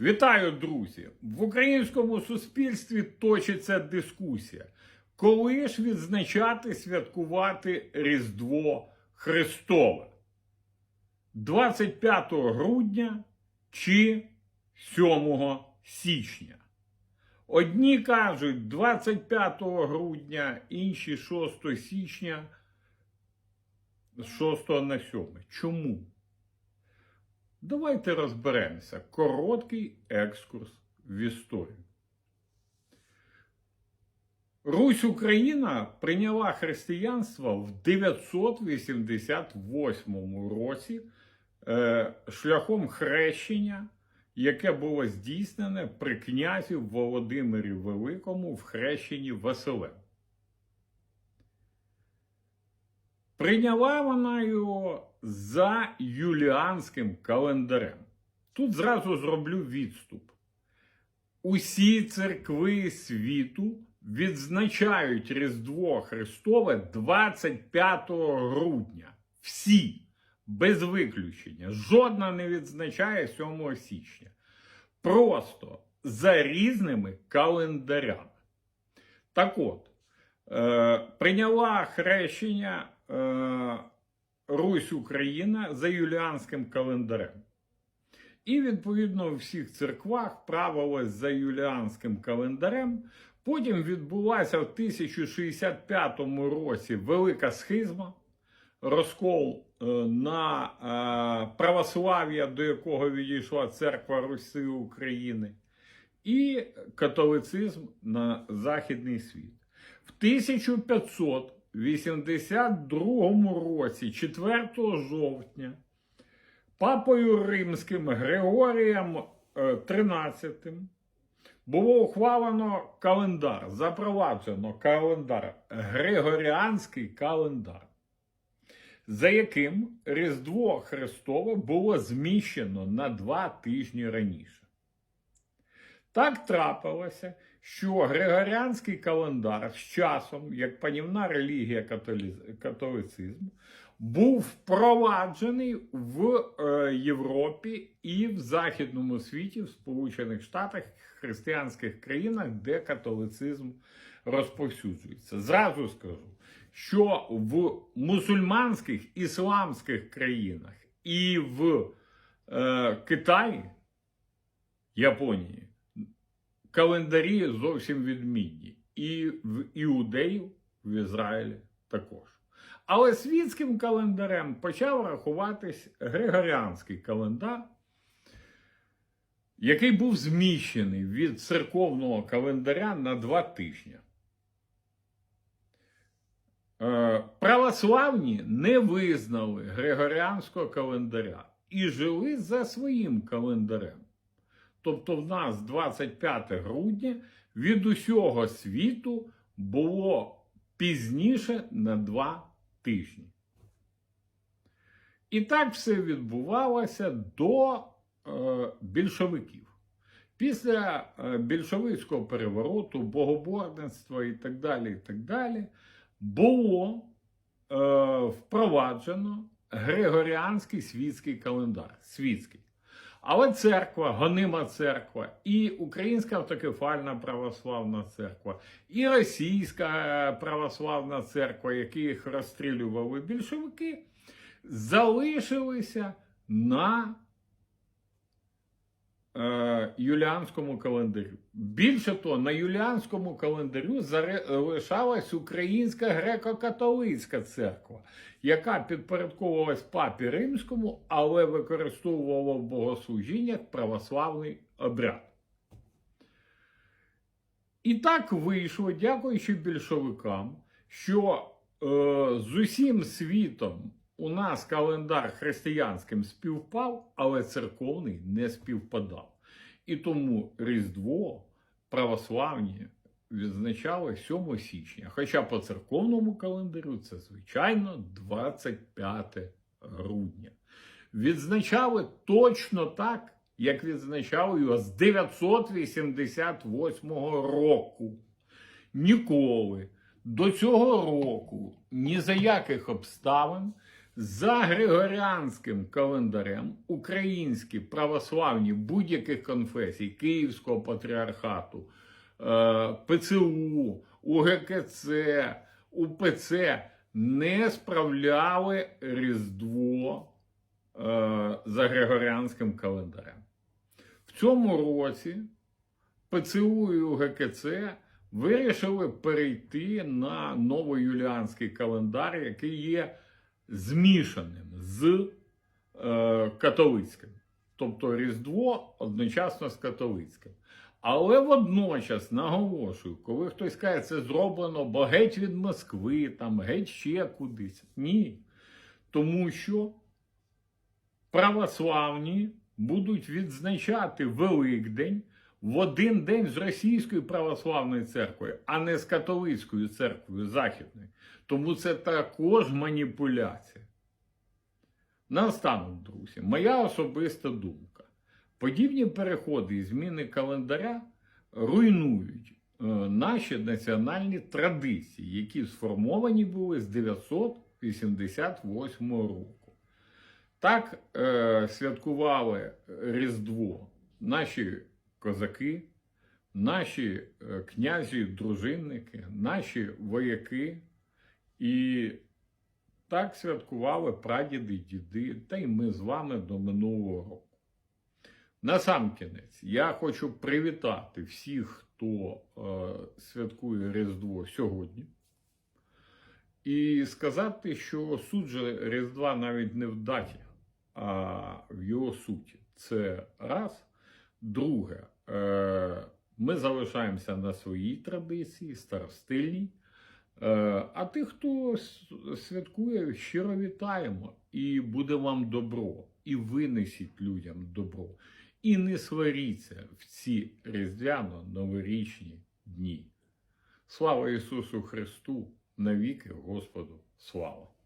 Вітаю, друзі! В українському суспільстві точиться дискусія, коли ж відзначати святкувати Різдво Христове 25 грудня чи 7 січня. Одні кажуть 25 грудня, інші 6 січня, з 6 на 7. Чому? Давайте розберемося. Короткий екскурс в історію. Русь Україна прийняла християнство в 988 році е, шляхом хрещення, яке було здійснене при князі Володимирі Великому в хрещенні Василем. Прийняла вона його за юліанським календарем. Тут зразу зроблю відступ. Усі церкви світу відзначають Різдво Христове 25 грудня. Всі, без виключення. Жодна не відзначає 7 січня. Просто за різними календарями. Так от, е, прийняла хрещення Русь Україна за юліанським календарем. І, відповідно, у всіх церквах правилось за юліанським календарем. Потім відбулася в 1065 році велика схизма, розкол е, на е, православ'я, до якого відійшла церква Руси України, і католицизм на Західний світ. В 1582 році, 4 жовтня, папою римським Григорієм XIII було ухвалено календар, запроваджено календар, Григоріанський календар, за яким Різдво Христове було зміщено на два тижні раніше. Так трапилося, що Григоріанський календар з часом, як панівна релігія католицизм, був впроваджений в е, Європі і в Західному світі, в Сполучених Штатах, християнських країнах, де католицизм розповсюджується. Зразу скажу, що в мусульманських ісламських країнах і в е, Китаї, Японії, календарі зовсім відмінні. І в іудеїв в Ізраїлі також. Але світським календарем почав рахуватись Григоріанський календар, який був зміщений від церковного календаря на два тижні. Е, Православні не визнали Григоріанського календаря і жили за своїм календарем. Тобто, в нас 25 грудня від усього світу було пізніше на два тижні. І так все відбувалося до е, більшовиків. Після е, більшовицького перевороту, богоборництва і так далі, і так далі, було е, впроваджено Григоріанський світський календар. Світський. Але церква, гонима церква, і Українська автокефальна православна церква, і Російська православна церква, яких розстрілювали більшовики, залишилися на е, юліанському календарю. Більше того, на юліанському календарю залишалась Українська греко-католицька церква, яка підпорядковувалась папі римському, але використовувала в богослужіннях православний обряд. І так вийшло, дякуючи більшовикам, що е, з усім світом у нас календар християнським співпав, але церковний не співпадав. І тому Різдво православні відзначали 7 січня. Хоча по церковному календарю це, звичайно, 25 грудня. Відзначали точно так, як відзначали його з 988 року. Ніколи до цього року ні за яких обставин За Григоріанським календарем українські православні будь-яких конфесій Київського патріархату, е, ПЦУ, УГКЦ, УПЦ не справляли Різдво е, за Григоріанським календарем. В цьому році ПЦУ і УГКЦ вирішили перейти на новоюліанський календар, який є змішаним з е, католицьким. Тобто Різдво одночасно з католицьким. Але водночас наголошую, коли хтось каже, це зроблено, бо геть від Москви, там геть ще кудись. Ні. Тому що православні будуть відзначати Великдень в один день з Російською православною церквою, а не з католицькою церквою Західною. Тому це також маніпуляція. Наостанок, друзі, моя особиста думка. Подібні переходи і зміни календаря руйнують е, наші національні традиції, які сформовані були з 988 року. Так е, святкували Різдво наші козаки, наші е, князі, дружинники, наші вояки. І так святкували прадіди, діди, та й ми з вами до минулого року. Насамкінець, я хочу привітати всіх, хто е, святкує Різдво сьогодні. І сказати, що суть же Різдва навіть не в даті, а в його суті. Це раз. Друге, е, ми залишаємося на своїй традиції, старостильній. Е, А тих, хто святкує, щиро вітаємо. І буде вам добро, і винесіть людям добро. І не сваріться в ці різдвяно-новорічні дні. Слава Ісусу Христу! Навіки Господу слава!